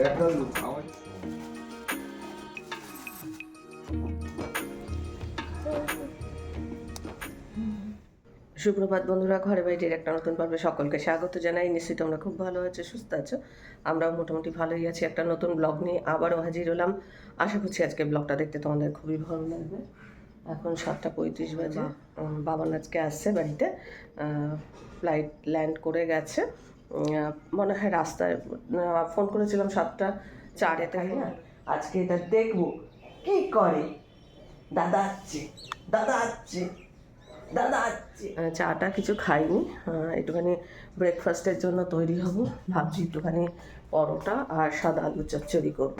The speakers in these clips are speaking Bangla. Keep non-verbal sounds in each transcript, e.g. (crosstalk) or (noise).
সুপ্রভাত বন্ধুরা ঘরে বাইরের একটা নতুন পর্বে সকলকে স্বাগত জানাই। নিশ্চয়ই তোমরা খুব ভালো আছো সুস্থ আছো। আমরাও মোটামুটি ভালোই আছি। একটা নতুন ব্লগ নিয়ে আবারও হাজির হলাম। আশা করছি আজকে ব্লগটা দেখতে তোমাদের খুবই ভালো লাগবে। এখন সাতটা পঁয়ত্রিশ বাজে। বাবা আজকে আসছে বাড়িতে। ফ্লাইট ল্যান্ড করে গেছে। মনে হয় রাস্তায় ফোন করেছিলাম সাতটা চারে তাই না? আজকে এটা দেখব। কি করে? দাদা আসছে দাদা আসছে দাদা আসছে। চাটা কিছু খাইনি একটুখানি ব্রেকফাস্টের জন্য তৈরি হব। ভাবছি একটুখানি পরোটা আর সাদা আলু চচ্চড়ি করব।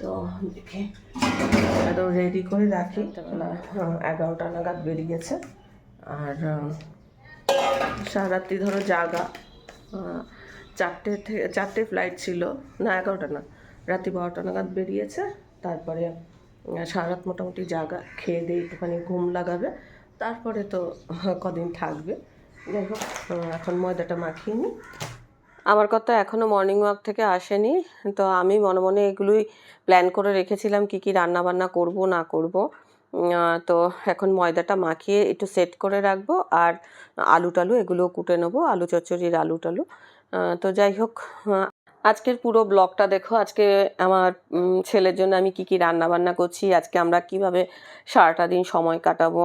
তো দেখি একদম রেডি করে রাখি। এগারোটা নাগাদ বেরিয়েছে। আর আহ, সারারাত্রি ধরো জাগা। চারটে থেকে চারটে ফ্লাইট ছিল। না, এগারোটা না, রাত্রি বারোটা নাগাদ বেরিয়েছে। তারপরে সারা রাত মোটামুটি জাগা, খেয়ে দিয়ে একটুখানি ঘুম লাগাবে। তারপরে তো কদিন থাকবে। যাই হোক এখন ময়দাটা মাখিয়ে নিই। আমার কথা এখনও মর্নিং ওয়াক থেকে আসেনি। তো আমি মনে মনে এগুলোই প্ল্যান করে রেখেছিলাম কি কি রান্না বান্না করব, না করব। তো এখন ময়দাটা মাখিয়ে একটু সেট করে রাখব আর আলু টালু এগুলো কুটে নেব, আলু চচ্চড়ির আলু টালু। তো যাই হোক আজকের পুরো ব্লগটা দেখো, আজকে আমার ছেলের জন্য আমি কি কি রান্না বান্না করছি, আজকে আমরা কীভাবে সারাটা দিন সময় কাটাবো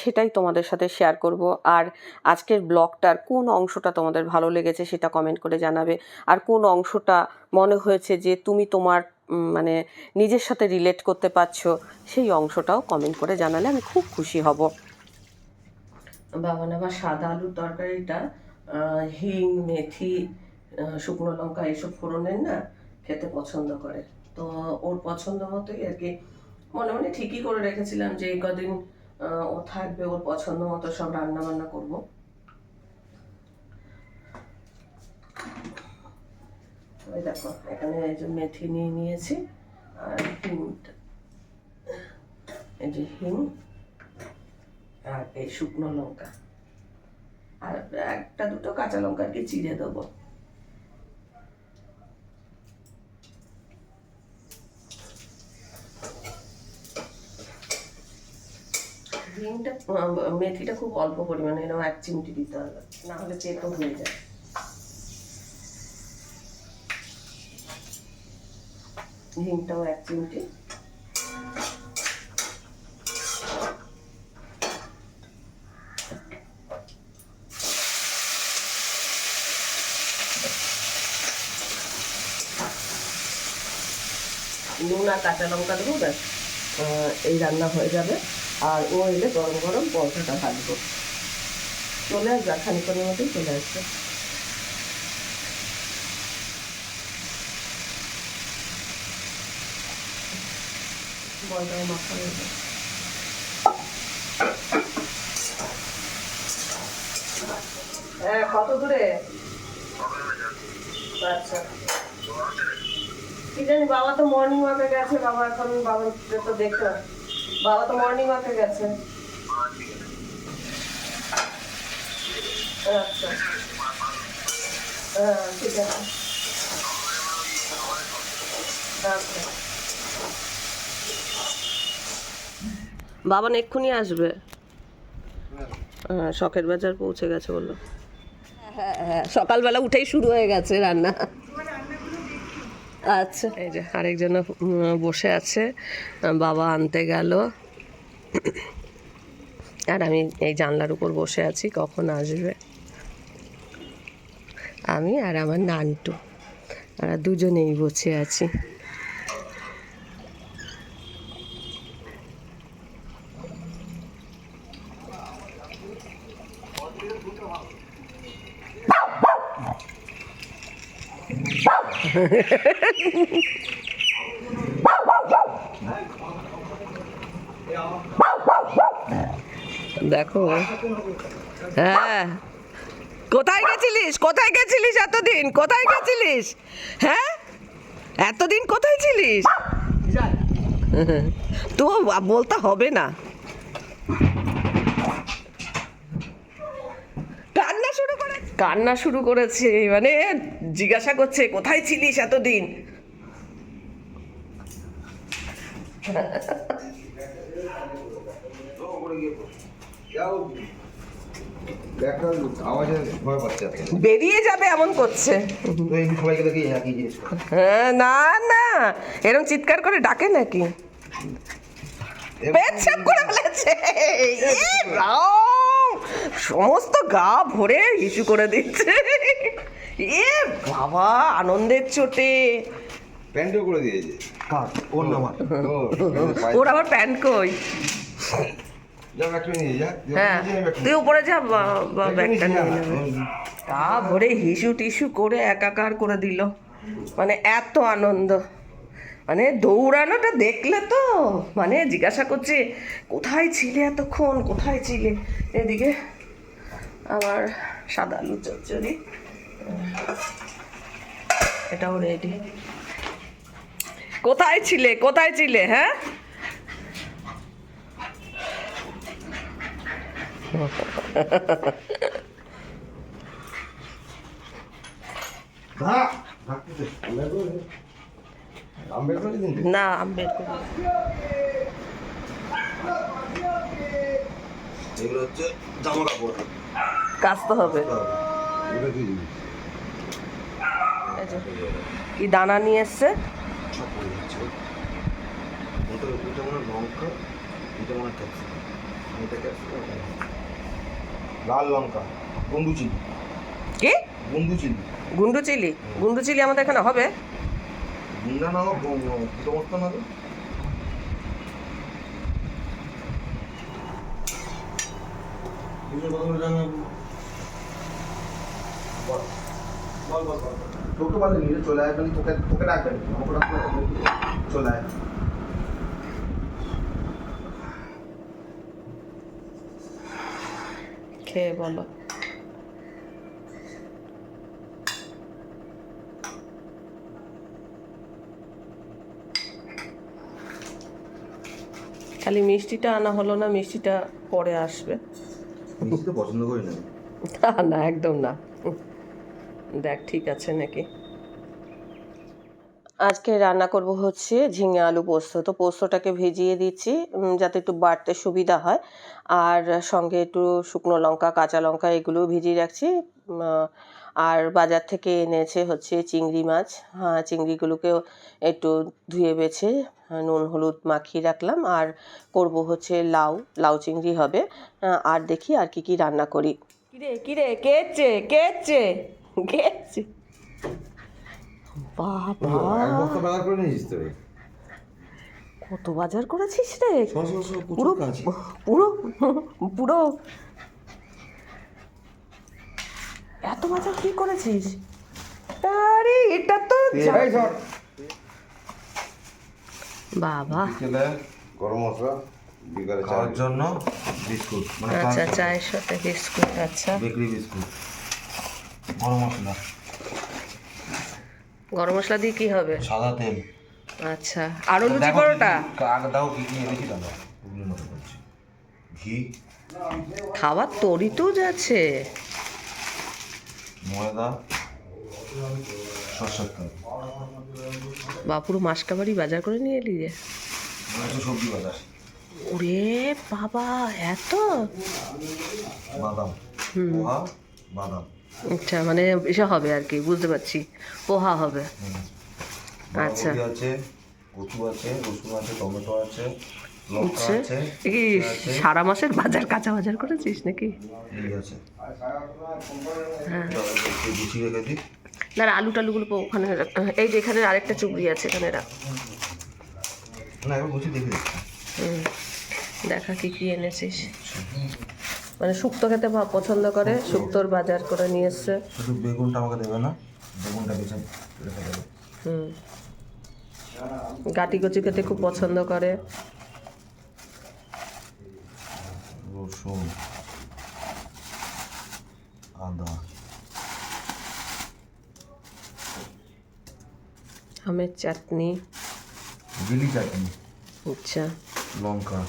সেটাই তোমাদের সাথে শেয়ার করব। আর আজকের ব্লগটার কোন অংশটা তোমাদের ভালো লেগেছে সেটা কমেন্ট করে জানাবে। আর কোন অংশটা মনে হয়েছে যে তুমি তোমার মানে নিজের সাথে রিলেট করতে পারছ, সেই অংশটাও কমেন্ট করে জানালে আমি খুব খুশি হব। বাবা আবার সাদা আলুর তরকারিটা হিং, মেথি শুকনো লঙ্কা এইসব ফোড়নের না খেতে পছন্দ করে। তো ওর পছন্দ মতোই আর কি। মনে মনে ঠিকই করে রেখেছিলাম যে এই কদিন ও থাকবে, ওর পছন্দ মতো সব রান্না বান্না করব। ওই দেখো, এখানে এই যে মেথি নিয়ে নিয়েছি আর হিং এই যে হিং আর এই শুকনো লঙ্কা। আর একটা দুটো কাঁচা লঙ্কা আর কি চিড়ে দেবো। হিংটা মেথিটা খুব অল্প পরিমাণে এরকম এক চিমটি দিতে হবে, না হলে চেতো হয়ে যায়। হিংটাও এক চিমটি। নুন আর কাঁচা লঙ্কা দেবো, ব্যাস এই রান্না হয়ে যাবে। আর ও এলে গরম গরম পরোটাটা ভাজবো। চলে আসবে খানিক্ষণের মধ্যেই চলে আসবে। বলটাও মাখা হয়ে যাবে হ্যাঁ কত দূরে? আচ্ছা। কি জানি, বাবা তো মর্নিং ওয়াকে গেছে, বাবা এখন বাবা তো দেখতে বাবা তো মর্নিং ওয়াকে গেছে। আচ্ছা। হ্যাঁ ঠিক আছে। আচ্ছা। বাবা এক্ষুনি আসবে? হ্যাঁ শখের বাজার পৌঁছে গেছে বলল। হ্যাঁ হ্যাঁ সকালবেলা উঠেই শুরু হয়ে গেছে রান্না। আচ্ছা। এই যে আরেকজন বসে আছে বাবা আনতে গেল। আর আমি এই জানলার উপর বসে আছি কখন আসবে? আমি আর আমার নানটু। আমরা দুজনেই বসে আছি। দেখো। হ্যাঁ। কোথায় গেছিলিস? কোথায় গেছিলিস এতদিন? কোথায় গেছিলিস? হ্যাঁ? এতদিন কোথায় ছিলিস? তো বলতে হবে না। কান্না শুরু করেছে মানে জিজ্ঞাসা করছে কোথায় ছিলিস এতদিন? বেরিয়ে যাবে এমন করছে। হ্যাঁ, না না এরকম চিৎকার করে ডাকে নাকি? পেট করে ফেলেছে সমস্ত গা ভরে ইস্যু করে দিচ্ছে। এ বাবা আনন্দের চোটে। প্যান্টও করে দিয়েছে। কার? ওর (laughs) আবার প্যান্ট কই? হ্যাঁ। তুই উপরে যা ব্যাগটা নিয়ে তা ভরে হিসু টিসু করে একাকার করে দিল। মানে এত আনন্দ। মানে দৌড়ানোটা দেখলে তো মানে জিজ্ঞাসা করছে, কোথায় ছিলে এতক্ষণ? কোথায় ছিলে? এদিকে আমার সাদা আলু চচ্চড়ি এটাও রেডি কোথায় ছিলে? কোথায় ছিলে? হ্যাঁ? হ্যাঁ না আমি বের করি এগুলো হচ্ছে জামা কাপড়। কাচতে হবে। কি দানা নিয়ে এসছে? লাল লঙ্কা বন্ধু চিলি। কি? বন্ধু chilli. Gundu chilli? Gundu chilli আমাদের এখানে হবে? গুন্ডা না হোক দুটো মস্ত না তোকে বলে নিয়ে চলে আসবেন তোকে তোকে ডাকবেন চলে আয় খেয়ে বলো খালি মিষ্টিটা আনা হলো না মিষ্টিটা পরে আসবে। মিষ্টি তো পছন্দ করি না। না না একদম না। দেখ ঠিক আছে নাকি? আজকে রান্না করব হচ্ছে ঝিঙে আলু পোস্ত। তো পোস্তটাকে ভিজিয়ে দিচ্ছি যাতে একটু বাড়তে সুবিধা হয়। আর সঙ্গে একটু শুকনো লঙ্কা কাঁচা লঙ্কা এগুলো ভিজিয়ে রাখছি। আর বাজার থেকে এনেছে হচ্ছে চিংড়ি মাছ। হ্যাঁ চিংড়িগুলোকেও একটু ধুয়ে বেছে নুন হলুদ মাখিয়ে রাখলাম। আর করব হচ্ছে লাউ লাউ চিংড়ি হবে। আহ, আর দেখি আর কি কি রান্না করি। কিরে কিরে কে কেচে কেচে। বাবা। তো কত বাজার করেছিস রে? পুরো পুরো পুরো এত বাজার কি করেছিস? আরে এটা তো বাবা। গরম মশলা বিকালে খাওয়ার জন্য? বিস্কুট মানে আচ্ছা চায়ের সাথে বিস্কুট আচ্ছা। বেকরি বিস্কুট গরম মশলা। গরম মশলা দিয়ে কি হবে? সাদা তেল। আচ্ছা আরও লুচি পরোটা? আগে দাও কি কি এনেছি দাদা ঘি। খাবার তরি তো যাচ্ছে। ময়দা সরষের তেল। বাপুরো মাসকাবাড়ি বাজার করে নিয়ে এলি রে। মানে সবজি বাজার। ওরে বাবা এত? বাদাম। পোহা বাদাম। আচ্ছা মানে এসব হবে আর কি বুঝতে পারছি। পোহা হবে। আচ্ছা। আছে কচু আছে রসুন আছে টমেটো আছে। উচ্ছে? কি সারা মাসের বাজার কাঁচা বাজার করেছিস নাকি? হ্যাঁ। না আলু টালুগুলো ওখানে এই যে এখানে আরেকটা চুবড়ি আছে এখানে রাখ। দেখে কি কি এনেছিস। মানে শুক্তো খেতে পছন্দ করে শুক্তোর বাজার করে নিয়ে এসছে। শুধু বেগুনটা আমাকে দেবে না বেগুনটা বেছে রেখে দেবে। হুম। গাটি কচি খেতে খুব পছন্দ করে। রসুন আদা আমের চাটনি বিলি চাটনি আচ্ছা লঙ্কা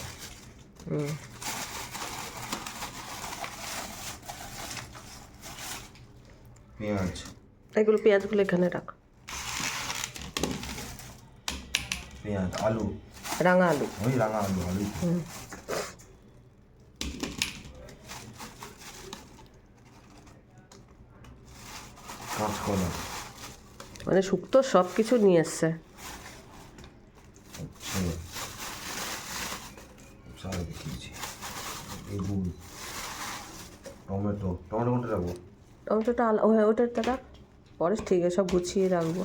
পেঁয়াজ এগুলো পেঁয়াজগুলো এখানে রাখ। পেঁয়াজ আলু। রাঙা আলু। ওই রাঙা আলু আলু কাঁচকলা মানে শুক্তো সব কিছু নিয়ে এসছে আচ্ছা। সারা দেখিয়েছি বেগুন টমেটো। টমেটো কোনটা রাখব? টমেটোটা আলা দাদা পরে ঠিক আছে সব গুছিয়ে রাখব।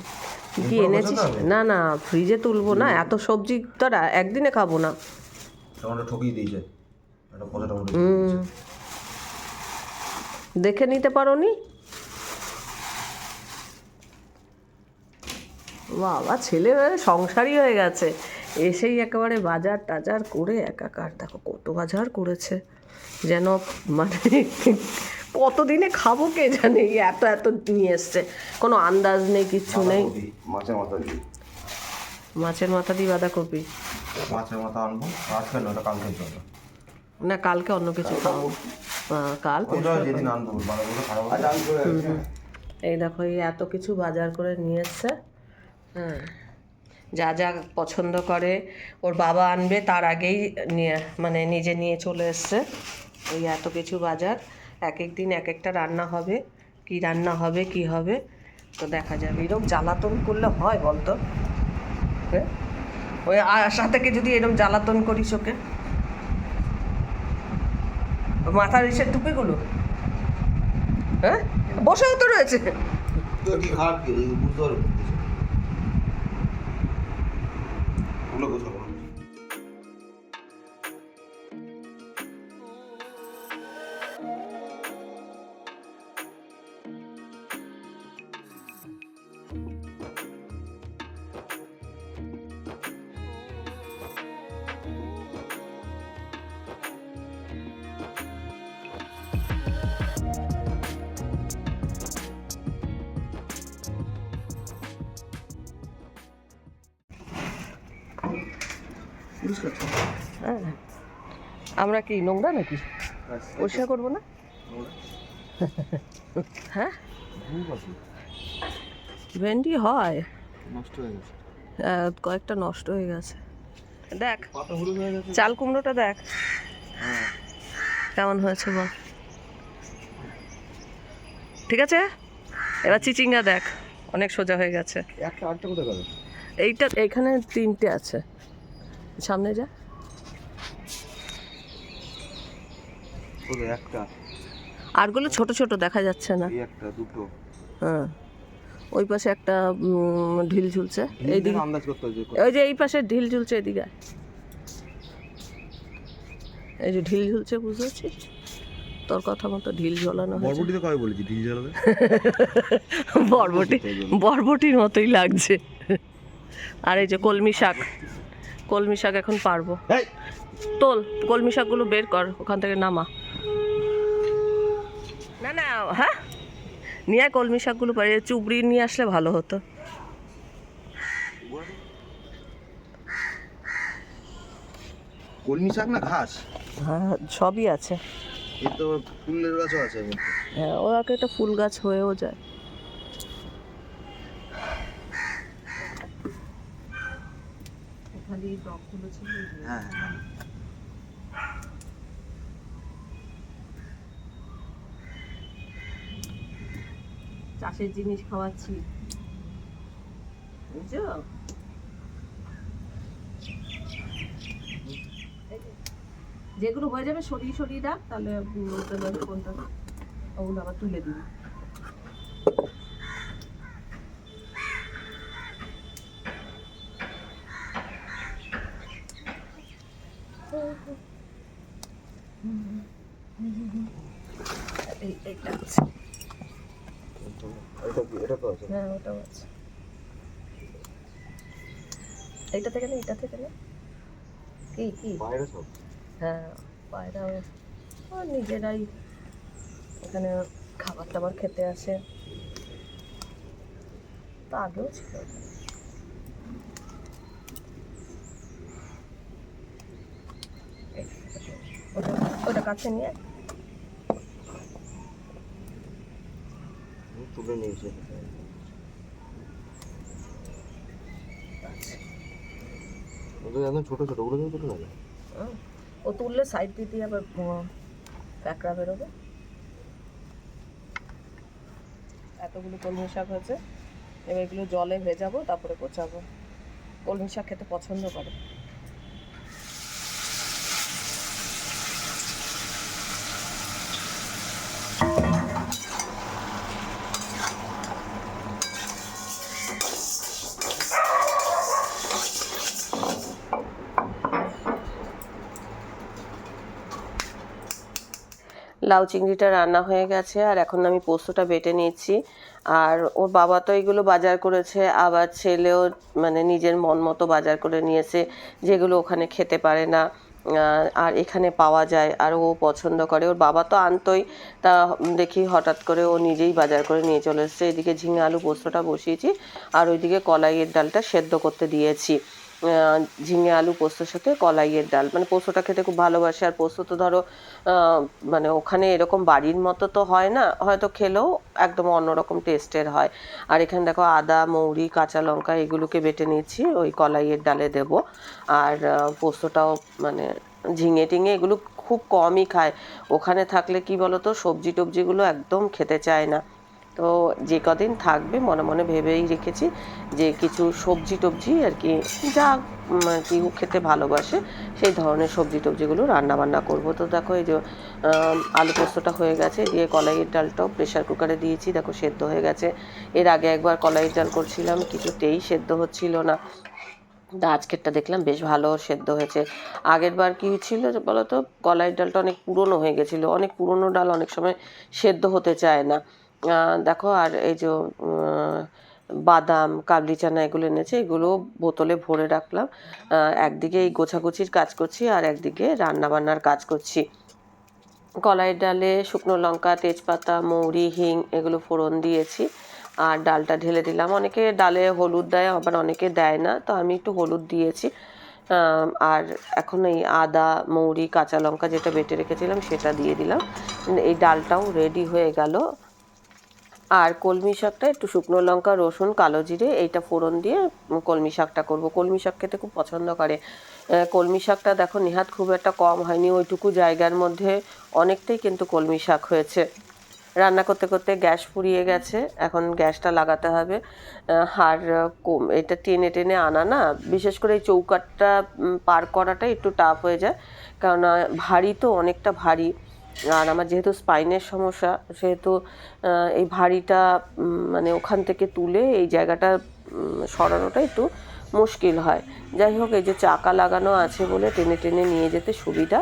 কি কি এনেছিস? না না ফ্রিজে তুলবো না। এত সবজি তো একদিনে খাব না। টমেটো ঠকিয়ে দিয়েছে। একটা পচা টমেটো হুম। দেখে নিতে পারো নি বাবা ছেলে হয়ে সংসারই হয়ে গেছে। এসেই একেবারে বাজার টাজার করে একাকার দেখো কত বাজার করেছে। যেন মানে (laughs) কতদিনে খাব কে জানে এত এত নিয়ে এসছে। কোনো আন্দাজ নেই কিচ্ছু নেই। মাছের মাথা দিয়ে মাছের মাথা দিয়ে বাঁধাকপি। মাছের মাথা আনব আজকে না কালকে জন্য না কালকে অন্য কিছু খাব। কাল যেদিন আনব হবে এই দেখো এই এত কিছু বাজার করে নিয়ে এসছে। হ্যাঁ যা যা পছন্দ করে ওর বাবা আনবে তার আগেই নিয়ে মানে নিজে নিয়ে চলে এসছে ওই এত কিছু বাজার। এক এক দিন এক একটা রান্না হবে কি রান্না হবে কি হবে তো দেখা যাবে এরকম জ্বালাতন করলে হয় বলতো? হ্যাঁ? ওই আশা থেকে যদি এরকম জ্বালাতন করিস ওকে মাথার ইসের টুপিগুলো? হ্যাঁ? বসেও তো রয়েছে। খারাপ কি এই আমরা কি নোংরা নাকি? পরিষ্কার করব না? হ্যাঁ? ভেন্ডি হয়। নষ্ট হয়ে গেছে। কয়েকটা নষ্ট হয়ে গেছে। দেখ হয়ে গেছে? চাল কুমড়োটা দেখ। হ্যাঁ। কেমন হয়েছে বল। ঠিক আছে? এবার চিচিঙ্গা দেখ অনেক সোজা হয়ে গেছে। একটা আটটা কোথায় এইটা এইখানে তিনটে আছে। সামনে যা। কোথায় একটা। আরগুলো ছোট ছোট দেখা যাচ্ছে না। একটা দুটো। হ্যাঁ। ওই পাশে একটা ঢিল ঝুলছে। এইদিকে আন্দাজ করতে হবে ওই যে এই পাশে ঢিল ঝুলছে এদিকে। এই যে ঢিল ঝুলছে বুঝতে পারছিস? তোর কথা মতো ঢিল ঝোলানো হয়েছে। বরবটিতে কবে বলেছি? ঢিল জ্বালাবে (laughs) বরবটি বরবটির মতোই লাগছে। আর এই যে কলমি শাক। কলমি শাক এখন পারব। তোল কলমি শাকগুলো বের কর ওখান থেকে নামা। না না হ্যাঁ? নিয়ে আয় কলমি শাকগুলো পারি চুবড়ি নিয়ে আসলে ভালো হতো। কলমি শাক না ঘাস? হ্যাঁ সবই আছে। তো ফুলের গাছও আছে হ্যাঁ ও এক একটা ফুল গাছ হয়েও যায়। হ্যাঁ হ্যাঁ। চাষের জিনিস খাওয়াচ্ছি। বুঝছ? যেগুলো হয়ে যাবে সরিয়ে সরিয়ে রাখ তাহলে কোনটা। ওগুলো আবার তুলে দিবি। এই আছে। এটা কি এটা তো আছে হ্যাঁ ওটাও আছে। এইটা থেকে না এটা থেকে না কি কি? বাইরে সব হ্যাঁ পায়রা ও। নিজেরাই এখানে খাবার টাবার খেতে আসে। তা আগেও ছিল। ওটা ওটা কাছে নিয়ে তুলে নিয়েছে ওদের একদম ছোটো ছোটো, ওগুলো তুমি তুলে নেবে হুম। ও তুললে সাইড দিয়ে দিয়ে আবার প্যাকড়া বেরোবে। এতগুলো কলমি শাক হয়েছে। এবার এগুলো জলে ভেজাবো, তারপরে কোচাবো কলমি শাক খেতে পছন্দ করে। লাউ চিংড়িটা রান্না হয়ে গেছে, আর এখন আমি পোস্তটা বেটে নিচ্ছি আর ওর বাবা তো এগুলো বাজার করেছে, আবার ছেলেও মানে নিজের মন মতো বাজার করে নিয়েছে, যেগুলো ওখানে খেতে পারে না আর এখানে পাওয়া যায়, আর ও পছন্দ করে। ওর বাবা তো আনতোই, তা দেখি হঠাৎ করে ও নিজেই বাজার করে নিয়ে চলে এসেছে। এদিকে ঝিঙে আলু পোস্তটা বসিয়েছি, আর ওইদিকে কলাইয়ের ডালটা সেদ্ধ করতে দিয়েছি। ঝিঙে আলু পোস্তর সাথে কলাইয়ের ডাল। মানে পোস্তটা খেতে খুব ভালোবাসে। আর পোস্ত তো ধরো মানে ওখানে এরকম বাড়ির মতো তো হয় না। হয়তো খেলেও একদম অন্যরকম টেস্টের হয়। আর এখানে দেখো আদা, মৌরি, কাঁচা লঙ্কা এগুলোকে বেটে নিয়েছি, ওই কলাইয়ের ডালে দেব। আর পোস্তটাও মানে ঝিঙে টিঙে এগুলো খুব কমই খায়। ওখানে থাকলে কি বলতো, সবজি টবজিগুলো একদম খেতে চায় না। তো যে কদিন থাকবে মনে মনে ভেবেই রেখেছি যে কিছু সবজি টবজি আর কি, যা আর কি খেতে ভালোবাসে, সেই ধরনের সবজি টবজিগুলো রান্না বান্না করব। তো দেখো এই যে আলু পোস্তটা হয়ে গেছে, দিয়ে কলাইয়ের ডালটাও প্রেশার কুকারে দিয়েছি, দেখো সেদ্ধ হয়ে গেছে। এর আগে একবার কলাইয়ের ডাল করছিলাম, কিছুতেই সেদ্ধ হচ্ছিল না। তা আজকেরটা দেখলাম বেশ ভালো সেদ্ধ হয়েছে। আগের বার কী ছিল বলতো, কলাইয়ের ডালটা অনেক পুরনো হয়ে গেছিল, অনেক পুরনো ডাল অনেক সময় সেদ্ধ হতে চায় না। দেখো, আর এই যে বাদাম, কাবলি চানা এগুলো এনেছে, এগুলো বোতলে ভরে রাখলাম। একদিকে এই গোছাগুছির কাজ করছি, আর একদিকে রান্না বান্নার কাজ করছি। কলাই ডালে শুকনো লঙ্কা, তেজপাতা, মৌরি, হিং এগুলো ফোড়ন দিয়েছি, আর ডালটা ঢেলে দিলাম। অনেকে ডালে হলুদ দেয়, আবার অনেকে দেয় না, তো আমি একটু হলুদ দিয়েছি। আর এখন এই আদা, মৌরি, কাঁচা লঙ্কা যেটা বেটে রেখেছিলাম, সেটা দিয়ে দিলাম। এই ডালটাও রেডি হয়ে গেল। আর কলমি শাকটা একটু শুকনো লঙ্কা, রসুন, কালো জিরে, এইটা ফোড়ন দিয়ে কলমি শাকটা করব। কলমি শাক খেতে খুব পছন্দ করে। কলমি শাকটা দেখো নেহাত খুব একটা কম হয়নি, ওইটুকু জায়গার মধ্যে অনেকটাই কিন্তু কলমি শাক হয়েছে। রান্না করতে করতে গ্যাস ফুরিয়ে গেছে, এখন গ্যাসটা লাগাতে হবে। আর কম- এটা টেনে টেনে আনা না, বিশেষ করে এই চৌকাটটা পার করাটা একটু টাফ হয়ে যায়। কেননা ভারী তো, অনেকটা ভারী। আর আমার যেহেতু স্পাইনের সমস্যা, সেহেতু এই ভারীটা মানে ওখান থেকে তুলে এই জায়গাটা সরানোটা একটু মুশকিল হয়। যাই হোক, এই যে চাকা লাগানো আছে বলে টেনে টেনে নিয়ে যেতে সুবিধা।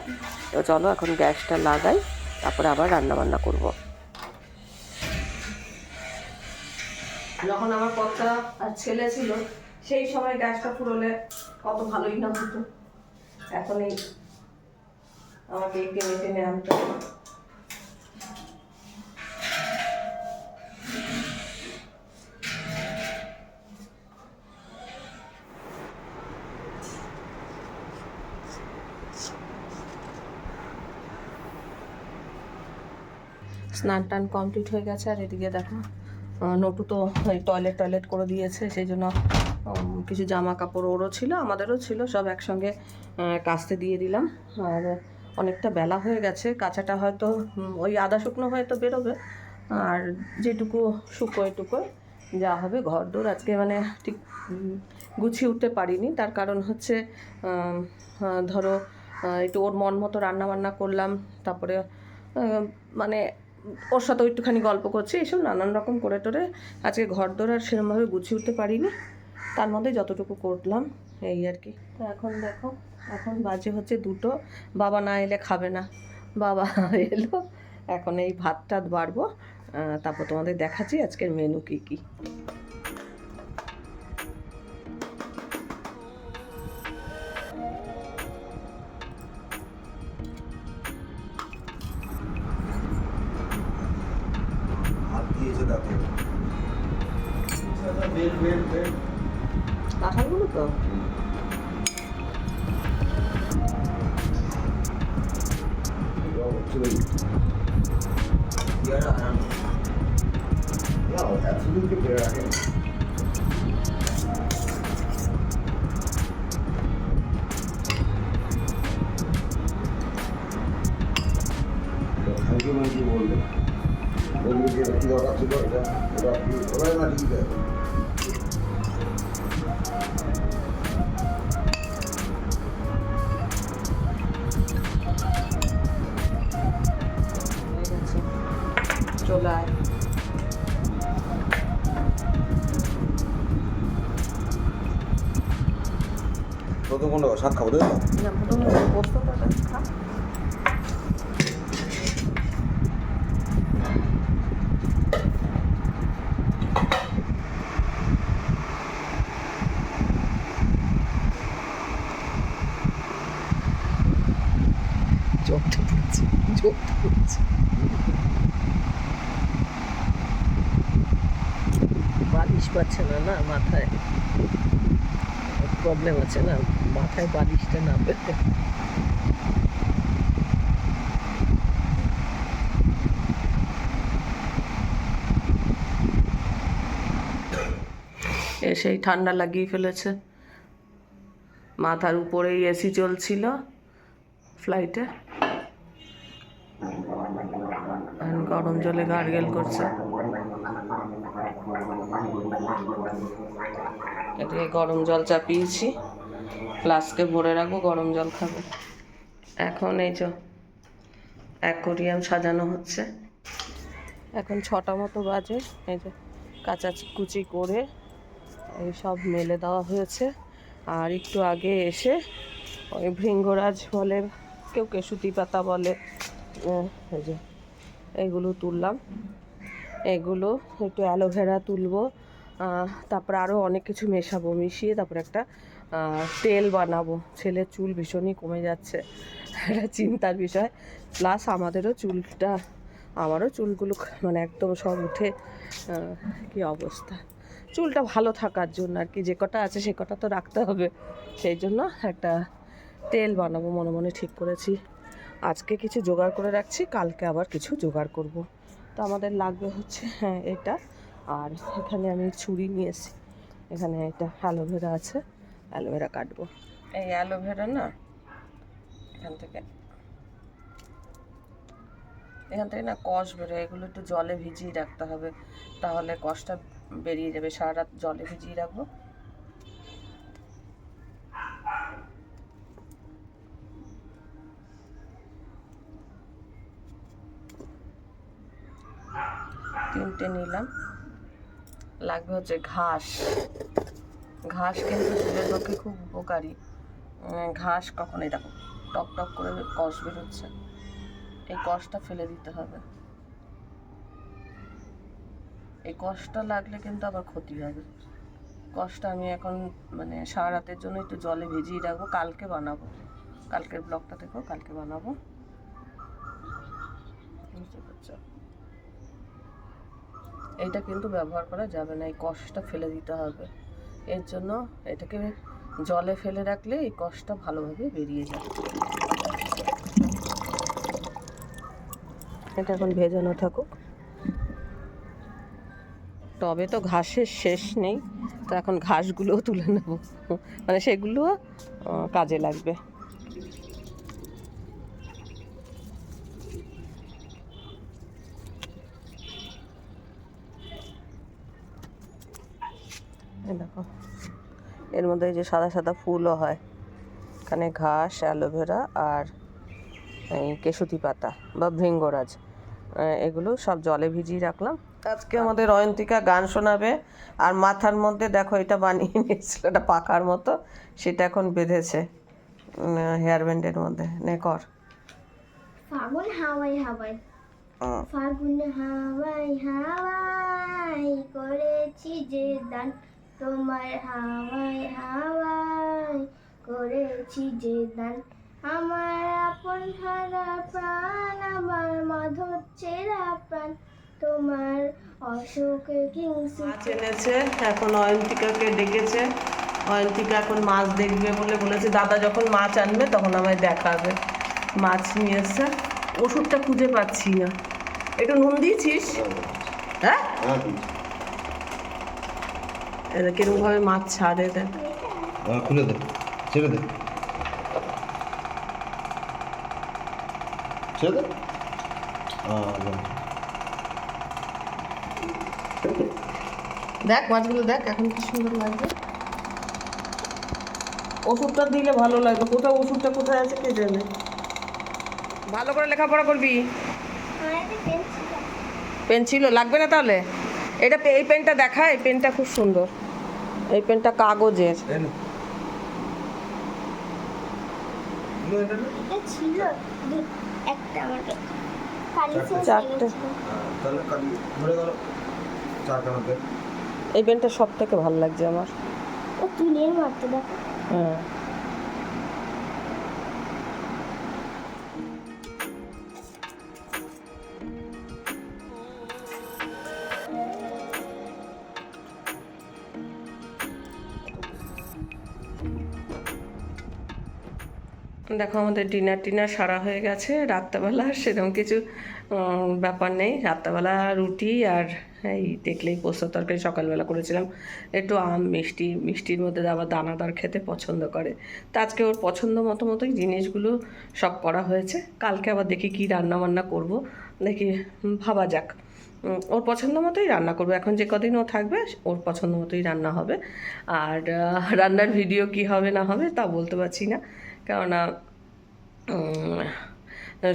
তো চলো এখন গ্যাসটা লাগাই, তারপরে আবার রান্না বান্না করব। যখন আমার কর্তা ছেলে ছিল, সেই সময় গ্যাসটা ফুরোলে কত ভালোই না হতো। এখন এই আমাকে টেনে আনতে হবে। স্নান টান কমপ্লিট হয়ে গেছে, আর এদিকে দেখো নটু তো ওই টয়লেট টয়লেট করে দিয়েছে, সেই জন্য কিছু জামা কাপড় ওরও ছিল, আমাদেরও ছিল, সব একসঙ্গে কাস্তে দিয়ে দিলাম, আর অনেকটা বেলা হয়ে গেছে, কাঁচাটা হয়তো ওই আদা শুকনো হয়তো বেরোবে। আর যেটুকু শুকো এটুকু যা হবে ঘর দৌড় আজকে মানে ঠিক গুছিয়ে উঠতে পারিনি। তার কারণ হচ্ছে ধরো একটু ওর মন মতো রান্না বান্না করলাম, তারপরে মানে ওর সাথে একটুখানি গল্প করছি এইসব নানান রকম করে টোরে আজকে ঘর দোর আর সেরমভাবে গুছিয়ে উঠতে পারিনি। তার মধ্যে যতটুকু করলাম, এই আর কি। তো এখন দেখো। এখন বাজে হচ্ছে দুটো। বাবা না এলে খাবে না। বাবা এলো। এখন এই ভাত টাত বাড়বো তারপর তোমাদের দেখাচ্ছি আজকের মেনু কী কী। কোনটা খাব তো জোরটা পড়ছে জোরটা পড়ছে বালিশ পাচ্ছে না না মাথায়। প্রবলেম আছে না? মাথায় বালিশটা না পেলে এসেই ঠান্ডা লাগিয়ে ফেলেছে। মাথার উপরেই এসি চলছিল ফ্লাইটে গরম জলে গার্গেল করছে। গরম জল চাপিয়েছি। ফ্লাস্কে ভরে রাখব গরম জল খাবে। এখন এই যে অ্যাকোরিয়াম সাজানো হচ্ছে। এখন ছটা মতো বাজে এই যে কাঁচা কুচি করে এই সব মেলে দেওয়া হয়েছে। আর একটু আগে এসে ওই ভৃঙ্গরাজ বলে কেউ কেশুতি পাতা বলে আহ, এই যে এগুলো তুললাম। এগুলো একটু অ্যালোভেরা তুলবো তারপরে আরও অনেক কিছু মেশাবো, মিশিয়ে তারপরে একটা তেল বানাবো। ছেলের চুল ভীষণই কমে যাচ্ছে। এটা চিন্তার বিষয়। প্লাস আমাদেরও চুলটা, আমারও চুলগুলো মানে একদম সব উঠে কি অবস্থা। চুলটা ভালো থাকার জন্য আর কি, যে কটা আছে সে কটা তো রাখতে হবে। সেই জন্য একটা তেল বানাবো, মনে মনে ঠিক করেছি। আজকে কিছু জোগাড় করে রাখছি, কালকে আবার কিছু জোগাড় করব। তো আমাদের লাগবে হচ্ছে হ্যাঁ এটা। আর এখানে আমি ছুরি নিয়েছি। এখানে একটা অ্যালোভেরা আছে, অ্যালোভেরা কাটবো। এই অ্যালোভেরা না, এখান থেকে এখান থেকে না কষ বেরোয় এগুলো একটু জলে ভিজিয়ে রাখতে হবে। তাহলে কষটা বেরিয়ে যাবে সারা রাত জলে ভিজিয়ে রাখব। তিনটে নিলাম। লাগবে হচ্ছে ঘাস। ঘাস কিন্তু চুলের পক্ষে খুব উপকারী। ঘাস কখন দেখো, টক টক করে কষ বেরোচ্ছে। এই কষটা ফেলে দিতে হবে। এই কষটা লাগলে কিন্তু আবার ক্ষতি হবে কষটা আমি এখন মানে সারা রাতের জন্য একটু জলে ভিজিয়ে রাখব, কালকে বানাবো। কালকের ব্লগটা দেখো, কালকে বানাবো। বুঝতে পারছ? এইটা কিন্তু ব্যবহার করা যাবে না, এই কষটা ফেলে দিতে হবে। এর জন্য এটাকে জলে ফেলে রাখলে এই কষটা ভালোভাবে বেরিয়ে যাবে এটা এখন ভেজানো থাকুক। তবে তো ঘাসের শেষ নেই, তো এখন ঘাসগুলোও তুলে নেব। মানে সেগুলোও কাজে লাগবে এই দেখো এর মধ্যে এই যে সাদা সাদা ফুলও হয়। এখানে ঘাস অ্যালোভেরা আর এই কেশুতি পাতা বা ভৃঙ্গরাজ। এগুলো সব জলে ভিজিয়ে রাখলাম। আজকে আমাদের অয়ন্তিকা গান শোনাবে। আর মাথার মধ্যে দেখো এটা বানিয়ে (laughs) নিয়েছিল এটা পাকার মতো। সেটা এখন বেঁধেছে হেয়ার ব্যান্ডের মধ্যে। নে কর। ফাগুন হাওয়াই হাওয়াই। ফাগুন হাওয়াই হাওয়াই করেছি যে দান। তোমার হাওয়াই হাওয়াই করেছি যে দান। আমার আপন হারা প্রাণ আমার মাধব চেরা প্রাণ। তোমার অশোকে কিংসি মাছ এনেছে এখন অয়ন্তিকাকে ডেকেছে। অয়ন্তিকা এখন মাছ দেখবে বলে বলেছে দাদা যখন মাছ আনবে তখন আমায় দেখাবে। মাছ নিয়ে এসছে। ওষুধটা খুঁজে পাচ্ছি না। একটু নুন দিয়েছিস? হ্যাঁ এটা কিরকমভাবে মাছ ছাড়ে দেয় হ্যাঁ, খুলে দে ছেড়ে দে। ছেড়ে দে? দেখ মাছগুলো দেখ এখন কি সুন্দর লাগবে। ওষুধটা দিলে ভালো লাগবে। কোথায় ওষুধটা কোথায় আছে কে জানে? ভালো করে লেখাপড়া করবি? আমার পেন ছিল। লাগবে না তাহলে? এটা এই পেনটা দেখা এই পেনটা খুব সুন্দর। এই পেনটা কাগজের। এটা ছিল দু- একটা আমার কাছে। কালি শেষ হয়ে এই পেনটা সব থেকে ভালো লাগছে আমার। ও তুলের মারতে দেখো। হ্যাঁ। দেখো আমাদের ডিনার টিনার সারা হয়ে গেছে, রাত্রেবেলা সেরকম কিছু ব্যাপার নেই। রাত্রেবেলা রুটি আর এই দেখলেই পোস্ত তরকারি সকালবেলা করেছিলাম। একটু আম, মিষ্টি, মিষ্টির মধ্যে আবার দানাদার খেতে পছন্দ করে। তা আজকে ওর পছন্দ মতো মতোই জিনিসগুলো সব করা হয়েছে। কালকে আবার দেখি কি রান্না বান্না করব। দেখি ভাবা যাক। ওর পছন্দ মতোই রান্না করব। এখন যে কদিন ও থাকবে, ওর পছন্দ মতোই রান্না হবে। আর রান্নার ভিডিও কি হবে না হবে তা বলতে পারছি না। কেননা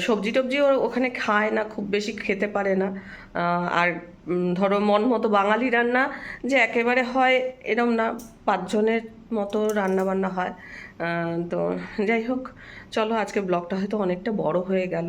সবজি টবজি ওখানে খায় না, খুব বেশি খেতে পারে না। আর ধরো মন মতো বাঙালি রান্না যে একেবারে হয় এরম না, পাঁচজনের মতো রান্না বান্না হয় তো যাই হোক, চলো আজকে ব্লগটা হয়তো অনেকটা বড় হয়ে গেল।